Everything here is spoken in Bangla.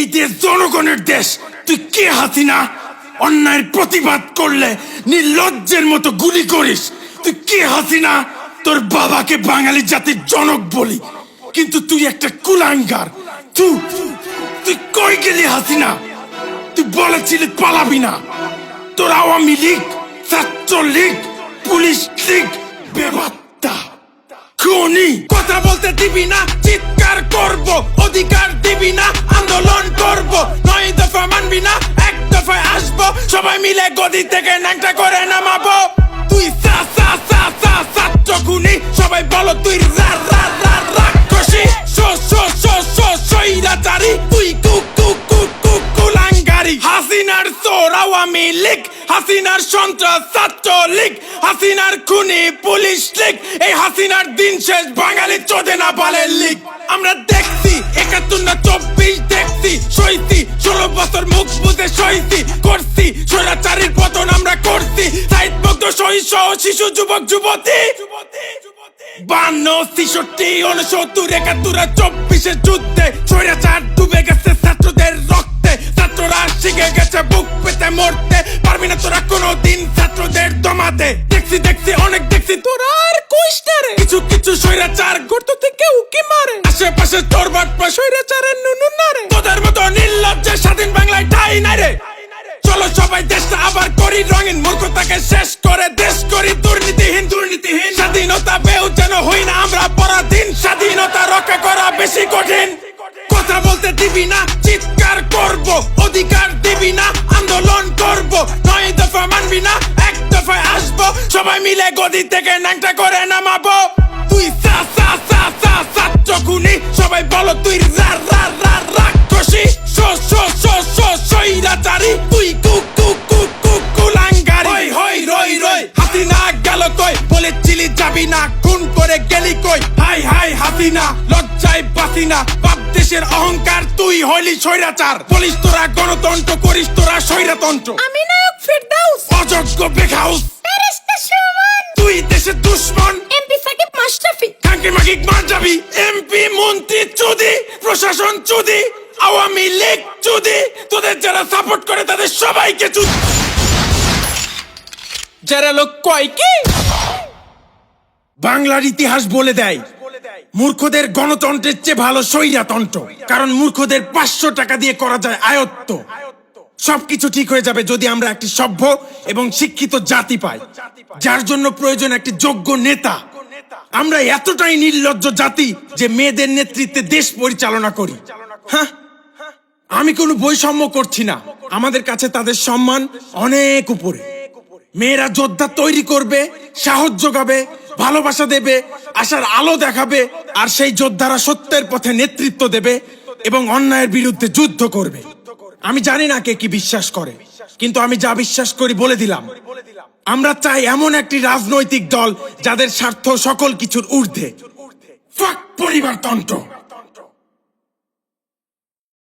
এই দেশ জনগণের দেশ। তুই কে হাসিনা? অন্যায়ের প্রতিবাদ করলে নির্লজ্জের মতো গুলি করিস। তুই কে হাসিনা? তোর বাবাকে বাঙালি জাতির জনক বলি। কিন্তু তুই একটা কুলাঙ্গার। তুই কই গেলি হাসিনা? তুই বলেছিলি পালাবি না। তোর আওয়ামী লীগ ছাত্র লীগ পুলিশ লীগ, বেবাত্তা। খুনি, কথা বলতে দিবি না, চিৎকার করব, অধিকার দিবি না। মানবি না? এক দফায় আসব, সবাই মিলে গদি থেকে ন্যাংটা করে নামাবো। তুই সা সা সা সা ছাত্র খুনি সবাই বলো তুই রা রা রা, রাক্ষসী। শো শো শো শো সৈরাচারী তুই কু কু কু কু, কুলাঙ্গারি। হাসিনার চোর আওয়ামী লীগ, হাসিনার সন্ত্রাস ছাত্র লীগ, হাসিনার খুনি পুলিশ লীগ, এই হাসিনার দিন শেষ বাঙালি চোদে না পালের লীগ। আমরা দেখছি একাত্তর না চব্বিশ দেখছি সইছি ষোলো বছর মুখ বুঝে সইছি করছি, স্বৈরাচারীর পতন আমরা করছি। সাইড ভক্ত সহ শিশু, যুবক, যুবতী। বান্ন, ছিষট্টি উনসত্তর একাত্তর চব্বিশের যুদ্ধে চার ডুবে গেছে ছাত্রদের রক্তে। ছাত্ররা শিখে গেছে বুক পেতে মরতে। পারবি না তোরা কোনোদিন ছাত্রদের দমাতে। দেখছি দেখছি, অনেক দেখছি, তোরা আর কিছু কিছু স্বৈরাচার গর্ত থেকে উকি মারে? আশেপাশে তোর বাটপা স্বৈরাচারের নুনু না রে। তোদের মতো নির্লজ্জে স্বাধীন বাংলায় ঠাই চলো সবাই দেশটা আবার করি রঙিন। মূর্খতাকে শেষ করে দেশ করি দুর্নীতিহীন দুর্নীতিহীন। স্বাধীনতা পেও যেন হই না, আমরা পরাধীন। স্বাধীনতা রক্ষা করা বেশি কঠিন। কথা বলতে দিবি না, চিৎকার করব মানবি না? এক দফায় আসব। সবাই মিলে গদি থেকে ন্যাংটা করে নামাবো। তুই সা সা সা সা ছাত্র খুনি সবাই বলো তুই রা রা রা, রাক্ষসী। শো শো শো শো সৈরাচারী তুই কু কু কু কু, কুলাঙ্গারি। হই হই, রই রই, হাসিনা গেল কই? বলেছিলি যাবি না, খুন করে গেলি কই? হাই হাই, হাসিনা, লজ্জায় বাসি না বাপ দেশের অহংকার, তুই হইলি স্বৈরাচার। বলিস তোরা গণতন্ত্র করিস, তোরা স্বৈরতন্ত্র। আমি নায়ক ফেরদাউস অযোগ্য বেখাউস ফেরেশতা সুমন তুই দেশের দুশ্মন! এমপি সাকিব মাশরাফি কাঙ্কি এমপি মন্ত্রী চুদি প্রশাসন চুদি আওয়ামী লীগ চুদি তোদের যারা সাপোর্ট করে তাদের সবাইকে চুদি যারা লোক কয় কি বাংলার ইতিহাস বলে দেয় মূর্খদের গণতন্ত্রের চেয়ে ভালো স্বৈরাতন্ত্র কারণ মূর্খদের পাঁচশো টাকা দিয়ে করা যায় আয়ত্ত সবকিছু ঠিক হয়ে যাবে যদি আমরা একটি সভ্য এবং শিক্ষিত জাতি পাই। যার জন্য প্রয়োজন একটি যোগ্য নেতা। আমরা এতটাই নির্লজ্জ জাতি যে মেয়েদের নেতৃত্বে দেশ পরিচালনা করি। হ্যাঁ? আমি কোনো বৈষম্য করছি না। আমাদের কাছে তাদের সম্মান অনেক উপরে। মেয়েরা যোদ্ধা তৈরি করবে, সাহস যোগাবে, ভালোবাসা দেবে, আশার আলো দেখাবে, আর সেই যোদ্ধারা সত্যের পথে নেতৃত্ব দেবে এবং অন্যায়ের বিরুদ্ধে যুদ্ধ করবে। আমি জানি না কে কি বিশ্বাস করে, কিন্তু আমি যা বিশ্বাস করি বলে দিলাম। আমরা চাই এমন একটি রাজনৈতিক দল যাদের স্বার্থ সকল কিছুর ঊর্ধ্বে। পরিবারতন্ত্র।